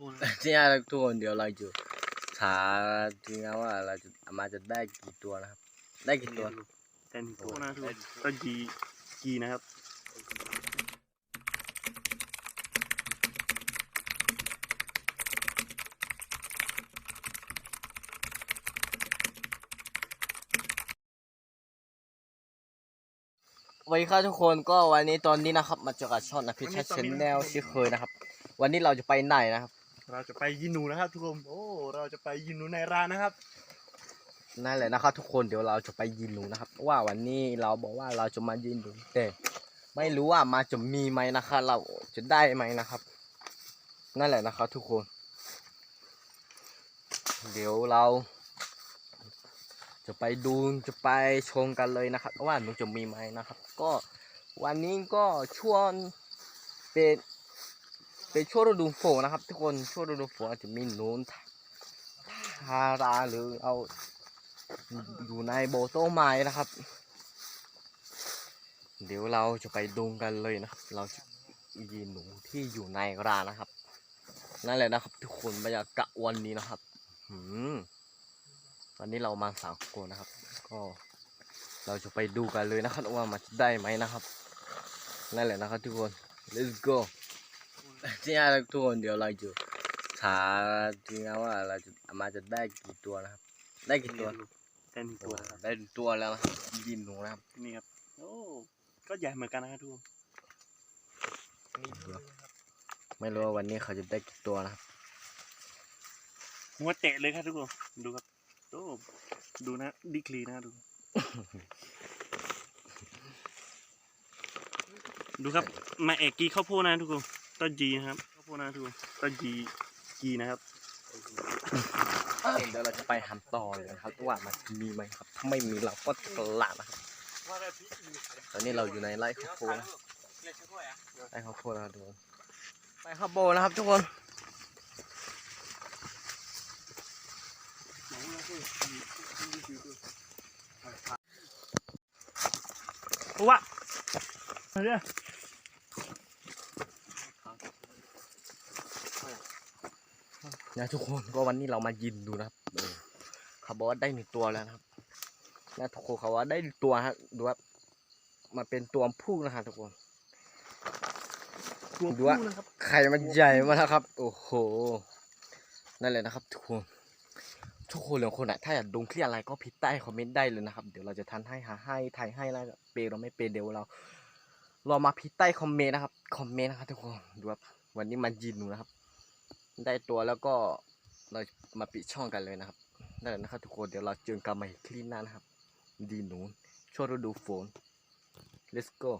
พูดที่นี่ทุกคนเดี๋ยวเราจะหาทีนะว่าเราจะมาจะได้กี่ตัวนะครับ ได้กี่ตัวแต่หนึ่งตัวนะทุกคนก็จีจีนะครับสวัสดีครับทุกคนก็วันนี้ตอนนี้นะครับมาเจอกับช่องนะพิชชแนลชื่อเคยนะครับ วันนี้เราจะไปไหนนะครับ เราจะไปยินหนูนะครับ ทุกคนโอ้เราจะไปยินหนูในร้านนะครับนั่นแหละนะครับ ทุกคนเดี๋ยวเราจะไปยินหนูนะครับ ว่าวันนี้เราบอกว่าเราจะมายินหนูแต่ไม่รู้ว่ามาจะมีไหมนะครับเราจะได้ไหมนะครับ นั่นแหละนะครับ ทุกคน เดี๋ยวเรา จะไปดูจะไปชมกันเลยนะครับ ว่าหนูจะมีไหมนะครับ ก็วันนี้ก็ช่วงเป็น เป็นช่วงฤดูฝนนะครับ ทุกคนช่วงฤดูฝนอาจจะมีหนูทาราหรือเอาอยู่ในโบโต้ไม้นะครับ เดี๋ยวเราจะไปดูกันเลยนะครับ เราจะยีหนูที่อยู่ในรานะครับ นั่นแหละนะครับ ทุกคนบรรยากาศวันนี้นะครับหืมวันนี้เรามาสามคนนะครับ ก็เราจะไปดูกันเลยนะครับว่ามันจะได้ไหมนะครับ นั่นแหละนะครับทุกคน let's go ที่นี่ทุกคนเดี๋ยวเราจะหาทีนะว่าเราจะมาจะได้กี่ตัวนะครับ ได้กี่ตัวแต่หนึ่งตัวนะครับได้ตัวแล้วนะครับยินหนูนะครับนี่ครับโอ้ก็ใหญ่เหมือนกันนะครับทุกคนไม่รู้ว่าวันนี้เขาจะได้กี่ตัวนะครับหัวเตะเลยครับทุกคนดูครับโอ้ดูนะดีกรีนะดู ดูครับมาเอกกีข้าวโพดนะทุกคน ต้นจีนะครับข้าวโพดนะทุกคนต้นจีจีนะครับ เดี๋ยวเราจะไปหำต่อเลยนะครับว่ามันมีไหมครับถ้าไม่มีเราก็ตลาดนะครับ ตอนนี้เราอยู่ในไร่ข้าวโพดนะไร่ข้าวโพดนะครับทุกคนไปข้าวโพดนะครับทุกคนว้าเรื่อ นะทุกคนก็วันนี้เรามายินดูนะครับเออเขาบอกว่าได้หนึ่งตัวแล้วนะครับนะทุกคนเขาว่าได้หนึ่งตัวฮะดูครับมันเป็นตัวผู้นะครับทุกคนตัวดูผู้ว่านะครับไข่มันใหญ่มากนะครับ โอ้โหนั่นแหละนะครับ ทุกคนทุกคนเหลือคนไหนถ้าอยากดูคลิปอะไรก็พิมพ์ใต้คอมเมนต์ได้เลยนะครับ เดี๋ยวเราจะทันให้หาให้ถ่ายให้แล้วเปย์เราไม่เปย์เดี๋ยวเรารอมาพิมพ์ใต้คอมเมนต์นะครับคอมเมนต์นะครับทุกคนดูครับวันนี้มันยินหนูนะครับ ได้ตัวแล้วก็เรามาปิดช่องกันเลยนะครับนั่นแหละนะครับทุกคนเดี๋ยวเราเจอกันใหม่คลิปหน้านะครับ ดีหนูช่วงฤดูฝน let's go